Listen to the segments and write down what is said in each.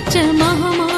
பொட்டு வச்ச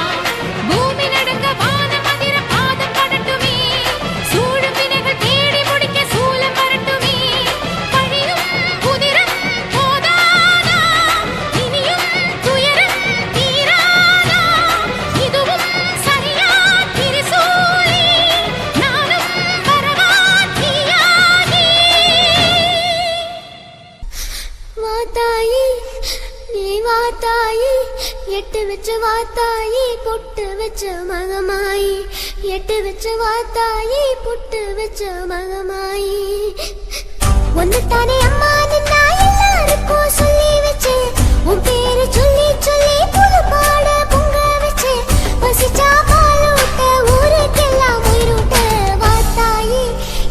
தாயி எட்டு வச்சு வாத்தாயி பொட்டு வச்சு மகமாயி. எட்டு வச்சு வாத்தாயி பொட்டு வச்சு மகமாயி. ஒன்னு தானே அம்மா நின்னா எல்லாருக்கும் சொல்லி வச்சு. உன் பேரு சொல்லி சொல்லி புது பாட பொங்க வச்சு. பசிச்சா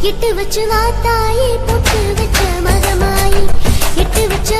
எட்டு வச்சு வாத்தாயி பொட்டு வச்ச மகமாயி. எட்டு வச்சு